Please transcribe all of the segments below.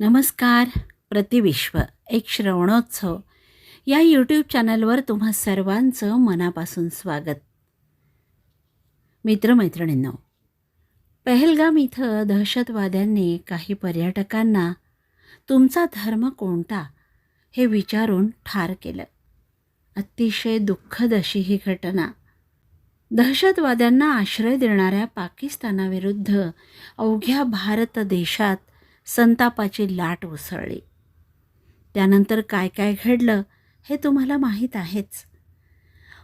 नमस्कार प्रतिविश्व एक श्रवणोत्सव. या यूट्यूब चॅनलवर तुम्हा सर्वांचं मनापासून स्वागत. मित्रमैत्रिणींनो पहलगाम इथं दहशतवाद्यांनी काही पर्यटकांना तुमचा धर्म कोणता? हे विचारून ठार केलं. अतिशय दुःखद अशी ही घटना. दहशतवाद्यांना आश्रय देणाऱ्या पाकिस्तानाविरुद्ध अवघ्या भारत देशात संतापाची लाट उसळली. त्यानंतर काय काय घडलं हे तुम्हाला माहीत आहेच.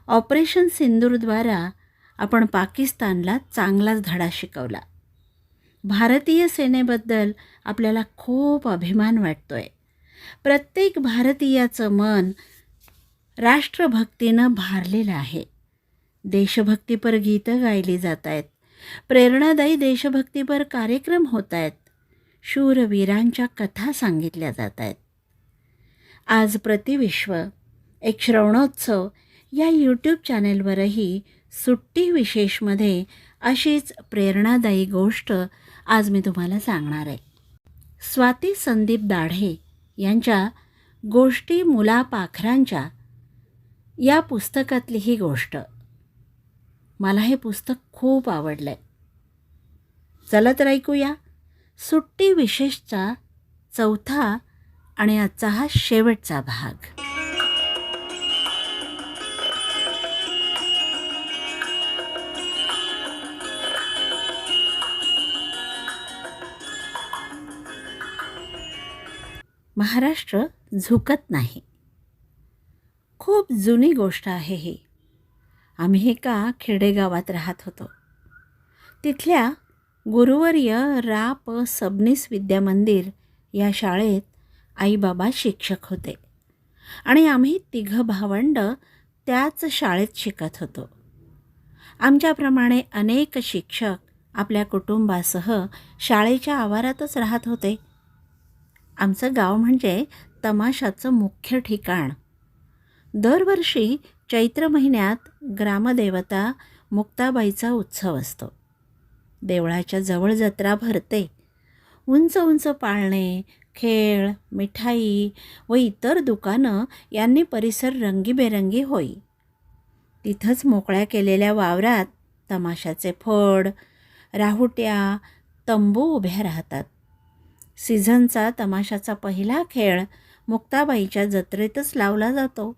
ऑपरेशन सिंदूरद्वारा आपण पाकिस्तानला चांगलाच धडा शिकवला. भारतीय सेनेबद्दल आपल्याला खूप अभिमान वाटतोय. प्रत्येक भारतीयाचं मन राष्ट्रभक्तीनं भारलेलं आहे. देशभक्तीपर गीतं गायली जात आहेत प्रेरणादायी देशभक्तीपर कार्यक्रम होत आहेत शूरवीरांच्या कथा सांगितल्या जात आहेत. आज प्रतिविश्व एक श्रवणोत्सव या यूट्यूब चॅनेलवरही सुट्टी विशेषमध्ये अशीच प्रेरणादायी गोष्ट आज मी तुम्हाला सांगणार आहे. स्वाती संदीप दाढे यांच्या गोष्टी मुलापाखरांच्या या पुस्तकातली ही गोष्ट. मला हे पुस्तक खूप आवडलं आहे चला तर ऐकूया. सुट्टी विशेषचा चौथा आणि आजचा हा शेवटचा भाग. महाराष्ट्र झुकत नाही. खूप जुनी गोष्ट आहे ही. आम्ही एका खेडेगावात राहत होतो. तिथल्या गुरुवर्य रा प सबनीस विद्यामंदिर या शाळेत आईबाबा शिक्षक होते. आणि आम्ही तिघं भावंड त्याच शाळेत शिकत होतो. आमच्याप्रमाणे अनेक शिक्षक आपल्या कुटुंबासह शाळेच्या आवारातच राहत होते. आमचं गाव म्हणजे तमाशाचं मुख्य ठिकाण. दरवर्षी चैत्र महिन्यात ग्रामदेवता मुक्ताबाईचा उत्सव असतो. देवळाच्या जवळ जत्रा भरते. उंच उंच पाळणे खेळ मिठाई व इतर दुकानं यांनी परिसर रंगीबेरंगी होई. तिथंच मोकळ्या केलेल्या वावरात तमाशाचे फड राहुट्या तंबू उभ्या राहतात. सीझनचा तमाशाचा पहिला खेळ मुक्ताबाईच्या जत्रेतच लावला जातो.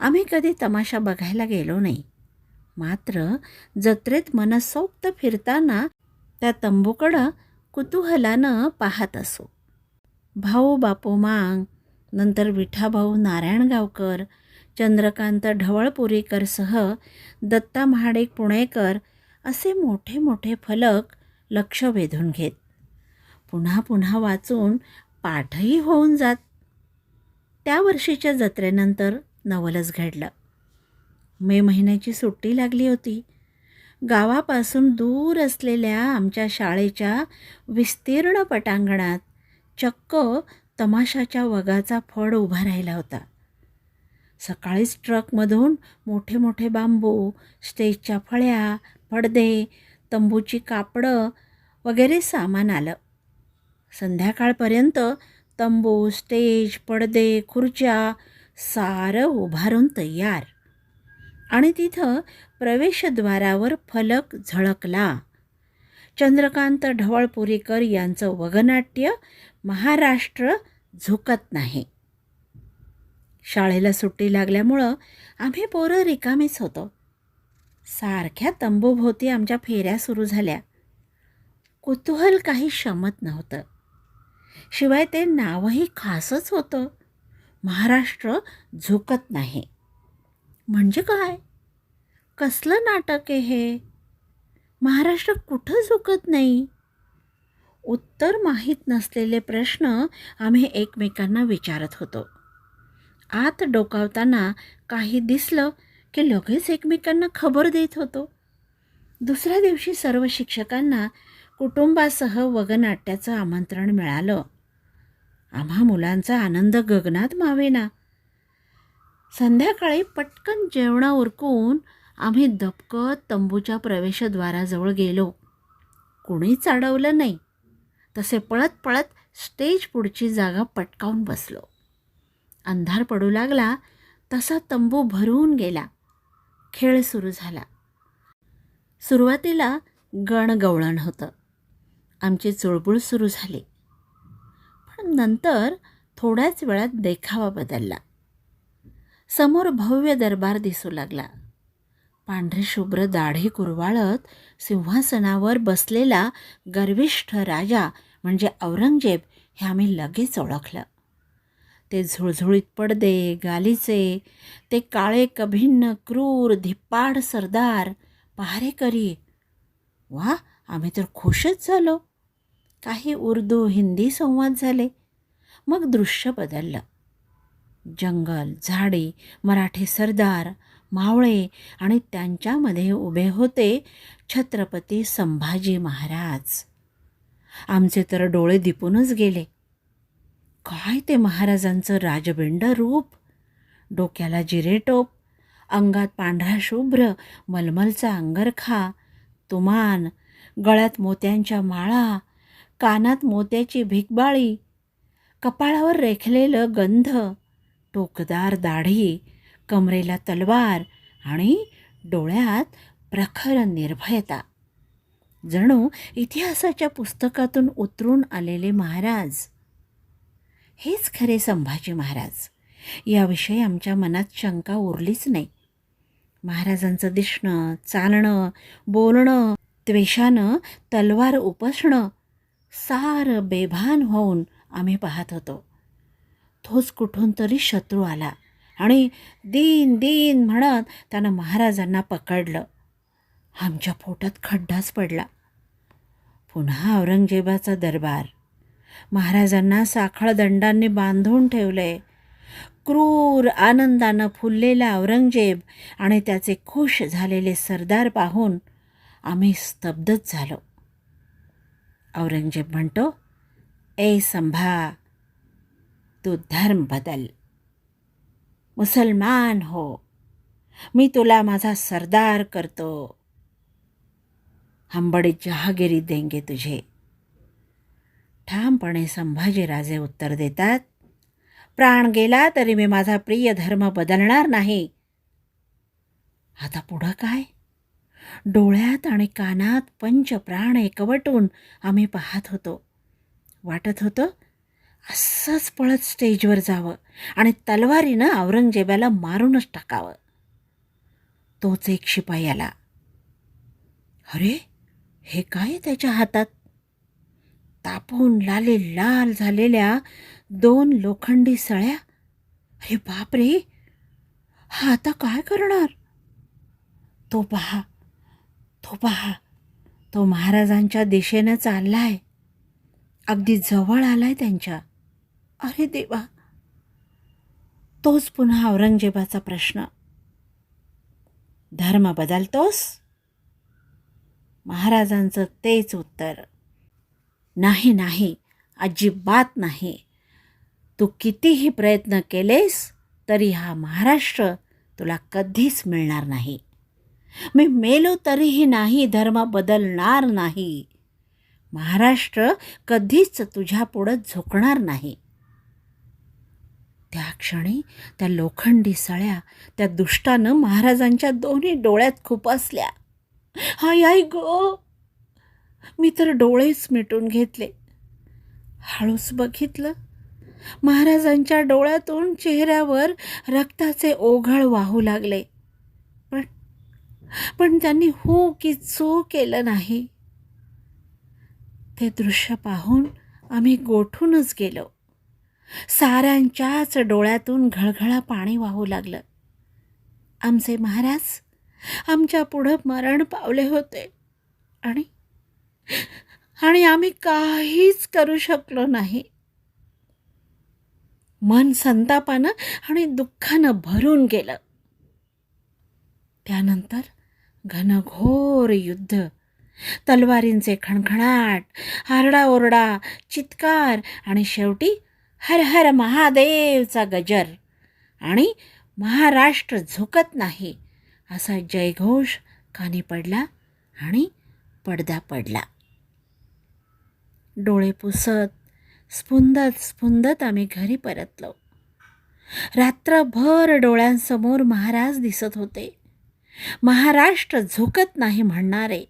आम्ही कधी तमाशा बघायला गेलो नाही. मात्र जत्रेत मनसोक्त फिरताना त्या तंबूकडं कुतूहलानं पाहत असो. भाऊ बापू मांग नंतर विठाभाऊ नारायणगावकर चंद्रकांत ढवळपुरीकरसह दत्ता महाडिक पुणेकर असे मोठे मोठे फलक लक्ष वेधून घेत. पुन्हा पुन्हा वाचून पाठही होऊन जात. त्या वर्षीच्या जत्रेनंतर नवलच घडलं. मे महिन्याची सुट्टी लागली होती. गावापासून दूर असलेल्या आमच्या शाळेच्या विस्तीर्ण पटांगणात चक्क तमाशाच्या वगाचा फड उभा राहिला होता. सकाळीच ट्रकमधून मोठे मोठे बांबू स्टेजच्या फळ्या पडदे तंबूची कापडं वगैरे सामान आलं. संध्याकाळपर्यंत तंबू स्टेज पडदे खुर्च्या सारं उभारून तयार. आणि तिथं प्रवेशद्वारावर फलक झळकला. चंद्रकांत ढवळपुरीकर यांचं वगनाट्य महाराष्ट्र झुकत नाही. शाळेला सुट्टी लागल्यामुळं आम्ही पोरं रिकामीच होतो. सारख्या तंबूभोवती आमच्या फेऱ्या सुरू झाल्या. कुतूहल काही शमत नव्हतं. शिवाय ते नावही खासच होतं. महाराष्ट्र झुकत नाही. म्हणजे काय? कसलं नाटक आहे हे? महाराष्ट्र कुठं झुकत नाही? उत्तर माहीत नसलेले प्रश्न आम्ही एकमेकांना विचारत होतो. आत डोकावताना काही दिसलं की लगेच एकमेकांना खबर देत होतो. दुसऱ्या दिवशी सर्व शिक्षकांना कुटुंबासह वगनाट्याचं आमंत्रण मिळालं. आम्हा मुलांचा आनंद गगनात मावेना. संध्याकाळी पटकन जेवणा उरकून आम्ही दबकत तंबूच्या प्रवेशद्वाराजवळ गेलो. कुणीच अडवलं नाही. तसे पळत पळत स्टेज पुढची जागा पटकावून बसलो. अंधार पडू लागला तसा तंबू भरून गेला. खेळ सुरू झाला. सुरुवातीला गणगवळण होतं. आमची चुळबुळ सुरू झाली. पण नंतर थोड्याच वेळात देखावा बदलला. समोर भव्य दरबार दिसू लागला. पांढरी शुभ्र दाढी कुरवाळत सिंहासनावर बसलेला गर्विष्ठ राजा म्हणजे औरंगजेब हे आम्ही लगेच ओळखलं. ते झुळझुळीत पडदे गालीचे ते काळे कभिन्न क्रूर धिप्पाड सरदार पहारेकरी. वा आम्ही तर खुशच झालो. काही उर्दू हिंदी संवाद झाले. मग दृश्य बदललं. जंगल झाडे मराठी सरदार मावळे आणि त्यांच्यामध्ये उभे होते छत्रपती संभाजी महाराज. आमचे तर डोळे दिपूनच गेले. काय ते महाराजांचं राजबिंड रूप? डोक्याला जिरेटोप अंगात पांढरा शुभ्र मलमलचा अंगरखा तुमान गळ्यात मोत्यांच्या माळा कानात मोत्याची भिकबाळी कपाळावर रेखलेलं गंध टोकदार दाढी कमरेला तलवार आणि डोळ्यात प्रखर निर्भयता. जणू इतिहासाच्या पुस्तकातून उतरून आलेले महाराज. हेच खरे संभाजी महाराज. याविषयी आमच्या मनात शंका उरलीच नाही. महाराजांचं दिसणं चालणं बोलणं त्वेषानं तलवार उपसणं सार बेभान होऊन आम्ही पाहत होतो. तोच कुठून तरी शत्रू आला. आणि दिन दिन म्हणत त्यानं महाराजांना पकडलं. आमच्या पोटात खड्डाच पडला. पुन्हा औरंगजेबाचा दरबार. महाराजांना साखळ दंडांनी बांधून ठेवलंय. क्रूर आनंदानं फुललेला औरंगजेब आणि त्याचे खुश झालेले सरदार पाहून आम्ही स्तब्धच झालो. औरंगजेब म्हणतो ए संभा तू धर्म बदल. मुसलमान हो. मी तुला माझा सरदार करतो. हंबडी जहागिरी देंगे तुझे. ठामपणे संभाजीराजे उत्तर देतात प्राण गेला तरी मी माझा प्रिय धर्म बदलणार नाही. आता पुढं काय? डोळ्यात आणि कानात पंच प्राण एकवटून आम्ही पाहत होतो. वाटत होतं असंच पळत स्टेजवर जावं आणि तलवारीनं औरंगजेबाला मारूनच टाकावं. तोच एक शिपाई आला. अरे हे काय त्याच्या हातात? तापून लाले लाल झालेल्या दोन लोखंडी सळ्या. अरे बापरे हा आता काय करणार? तो पहा तो पहा तो महाराजांच्या दिशेनं चाललाय. अगदी जवळ आलाय त्यांच्या. अरे देवा. तोच पुन्हा औरंगजेबाचा प्रश्न. धर्म बदलतोस? महाराजांचं तेच उत्तर. नाही नाही अजिबात नाही. तू कितीही प्रयत्न केलेस तरी हा महाराष्ट्र तुला कधीच मिळणार नाही. मी मेलो तरीही नाही धर्म बदलणार नाही. महाराष्ट्र कधीच तुझ्या पुढं झुकणार नाही. त्या क्षणी त्या लोखंडी सळ्या त्या दुष्टानं महाराजांच्या दोन्ही डोळ्यात खुपसल्या हाय आई गो! मी तर डोळेच मिटून घेतले. हळूच बघितलं. महाराजांच्या डोळ्यातून चेहऱ्यावर रक्ताचे ओघळ वाहू लागले. पण पण त्यांनी हो की चो केलं नाही. ते दृश्य पाहून आम्ही गोठूनच गेलो. साऱ्यांच्याच डोळ्यातून घळघळा पाणी वाहू लागलं. आमचे महाराज आमच्या पुढं मरण पावले होते. आणि आणि आम्ही काहीच करू शकलो नाही. मन संतापानं आणि दुःखानं भरून गेलं. त्यानंतर घनघोर युद्ध. तलवारींचे खणखणाट आरडाओरडा चित्कार आणि शेवटी हर हर महादेवचा गजर. आणि महाराष्ट्र झुकत नाही. असा जयघोष कानी पडला आणि पडदा पडला. डोळे पुसत स्फुंदत स्फुंदत आम्ही घरी परतलो. रात्रभर डोळ्यांसमोर महाराज दिसत होते. महाराष्ट्र झुकत नाही म्हणणारे.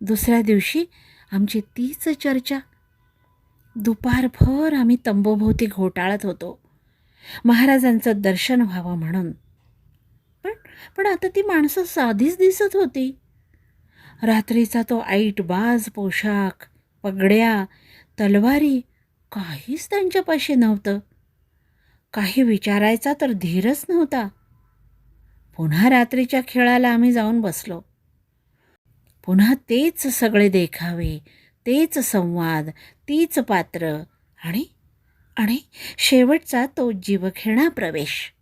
दुसऱ्या दिवशी आमची तीच चर्चा दुपारभर आम्ही तंबूभोवती घोटाळत होतो. महाराजांचं दर्शन व्हावं म्हणून. पण पण आता ती माणसं साधीच दिसत होती. रात्रीचा तो ऐटबाज पोशाख पगड्या तलवारी काहीच त्यांच्यापाशी नव्हतं. काही विचारायचा तर धीरच नव्हता. पुन्हा रात्रीच्या खेळाला आम्ही जाऊन बसलो. पुन्हा तेच सगळे देखावे तेच संवाद तीच पात्र आणि आणि शेवटचा तो जीवखेणा प्रवेश.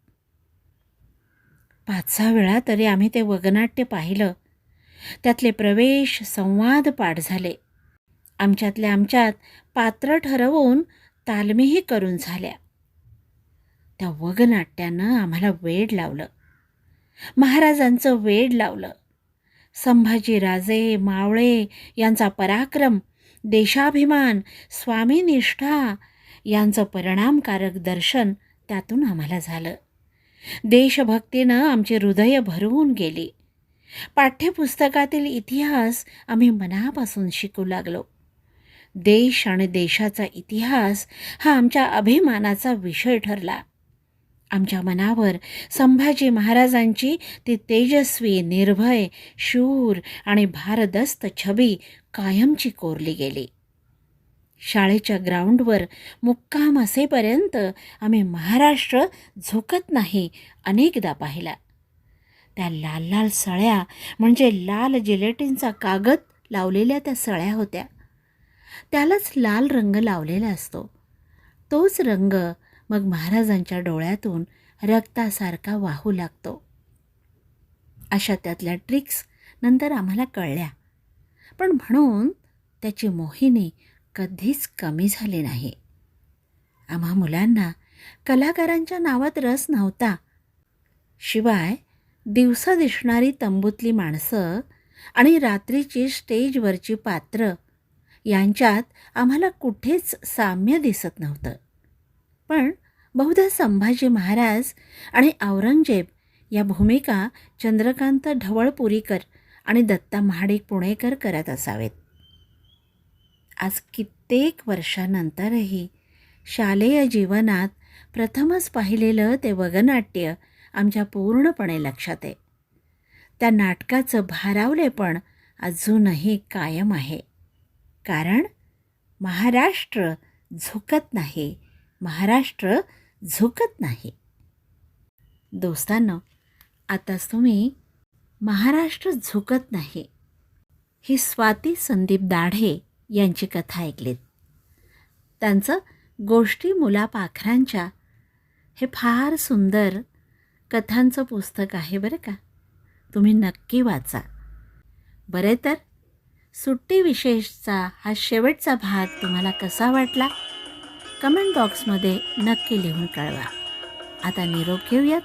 पाच सहा वेळा तरी आम्ही ते वगनाट्य पाहिलं. त्यातले प्रवेश संवाद पाठ झाले. आमच्यातल्या आमच्यात पात्र ठरवून तालमीही करून झाल्या. त्या वगनाट्यानं आम्हाला वेड लावलं. महाराजांचं वेड लावलं. संभाजीराजे मावळे यांचा पराक्रम देशाभिमान स्वामीनिष्ठा यांचं परिणामकारक दर्शन त्यातून आम्हाला झालं. देशभक्तीनं आमची हृदय भरवून गेली. पाठ्यपुस्तकातील इतिहास आम्ही मनापासून शिकू लागलो. देश आणि देशाचा इतिहास हा आमच्या अभिमानाचा विषय ठरला. आमच्या मनावर. संभाजी महाराजांची ती तेजस्वी निर्भय शूर आणि भारदस्त छबी कायमची कोरली गेली. शाळेच्या ग्राउंडवर मुक्काम असेपर्यंत आम्ही महाराष्ट्र झुकत नाही अनेकदा पाहिला. त्या लाल लाल सळ्या म्हणजे लाल जिलेटिनचा कागद लावलेल्या त्या सळ्या होत्या. त्यालाच लाल रंग लावलेला असतो. तोच रंग मग महाराजांच्या डोळ्यातून रक्तासारखा वाहू लागतो. अशा त्यातल्या ट्रिक्स नंतर आम्हाला कळल्या. पण म्हणून त्याची मोहिनी कधीच कमी झाली नाही. आम्हा मुलांना कलाकारांच्या नावात रस नव्हता. शिवाय दिवसा दिसणारी तंबूतली माणसं आणि रात्रीची स्टेजवरची पात्र यांच्यात आम्हाला कुठेच साम्य दिसत नव्हतं. पण बहुधा संभाजी महाराज आणि औरंगजेब या भूमिका चंद्रकांत ढवळपुरीकर आणि दत्ता महाडिक पुणेकर करत असावेत. आज कित्येक वर्षानंतरही शालेय जीवनात प्रथमच पाहिलेलं ते वगनाट्य आमच्या पूर्णपणे लक्षात आहे. त्या नाटकाचं भारावलेपण अजूनही कायम आहे. कारण महाराष्ट्र झुकत नाही महाराष्ट्र झुकत नाही. दोस्तांनो आताच तुम्ही महाराष्ट्र झुकत नाही. ही स्वाती संदीप दाढे यांची कथा ऐकलीत. त्यांचं गोष्टी मुलापाखरांच्या हे फार सुंदर कथांचं पुस्तक आहे बरं का? तुम्ही नक्की वाचा. बरे तर सुट्टी विशेषचा हा शेवटचा भाग तुम्हाला कसा वाटला? कमेंट बॉक्समध्ये नक्की लिहून कळवा. आता निरोप घेऊयात.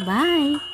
बाय.